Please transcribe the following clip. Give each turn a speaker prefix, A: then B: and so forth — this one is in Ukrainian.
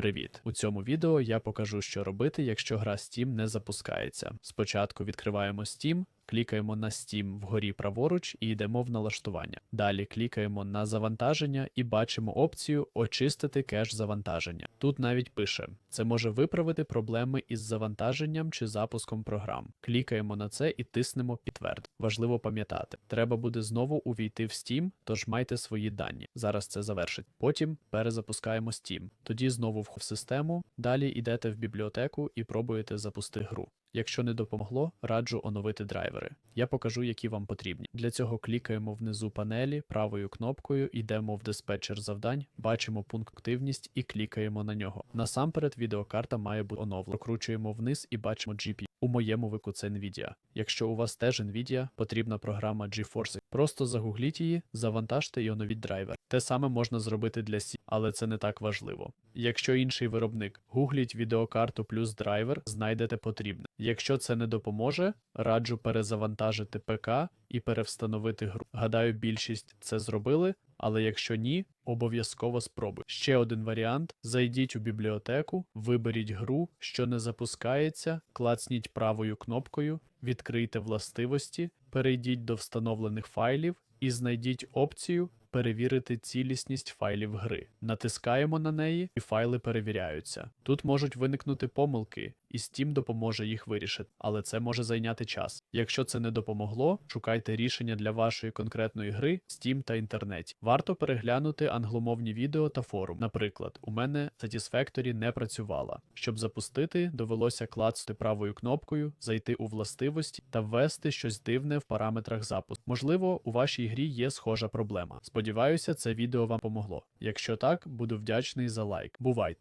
A: Привіт! У цьому відео я покажу, що робити, якщо гра Steam не запускається. Спочатку відкриваємо Steam, клікаємо на Steam вгорі праворуч і йдемо в налаштування. Далі клікаємо на завантаження і бачимо опцію Очистити кеш завантаження. Тут навіть пише: це може виправити проблеми із завантаженням чи запуском програм. Клікаємо на це і тиснемо підтверд. Важливо пам'ятати, треба буде знову увійти в Steam, тож майте свої дані. Зараз це завершить. Потім перезапускаємо Steam. Тоді знову в систему. Далі йдете в бібліотеку і пробуєте запусти гру. Якщо не допомогло, раджу оновити драйвери. Я покажу, які вам потрібні. Для цього клікаємо внизу панелі правою кнопкою, йдемо в диспетчер завдань, бачимо пункт активність і клікаємо на нього. Насамперед, відеокарта має бути оновлена. Прокручуємо вниз і бачимо GPU. У моєму вику це Nvidia. Якщо у вас теж Nvidia, потрібна програма GeForce. Просто загугліть її, завантажте і оновіть драйвер. Те саме можна зробити для C, але це не так важливо. Якщо інший виробник, гугліть відеокарту плюс драйвер, знайдете потрібне. Якщо це не допоможе, раджу перезавантажити ПК і перевстановити гру. Гадаю, більшість це зробили, але якщо ні, обов'язково спробуй. Ще один варіант: зайдіть у бібліотеку, виберіть гру, що не запускається, клацніть правою кнопкою, відкрийте властивості, перейдіть до встановлених файлів і знайдіть опцію перевірити цілісність файлів гри. Натискаємо на неї, і файли перевіряються. Тут можуть виникнути помилки, і Steam допоможе їх вирішити, але це може зайняти час. Якщо це не допомогло, шукайте рішення для вашої конкретної гри Steam та інтернеті. Варто переглянути англомовні відео та форум. Наприклад, у мене Satisfactory не працювала. Щоб запустити, довелося клацати правою кнопкою, зайти у властивості та ввести щось дивне в параметрах запуску. Можливо, у вашій грі є схожа проблема. Сподіваюся, це відео вам помогло. Якщо так, буду вдячний за лайк. Бувайте!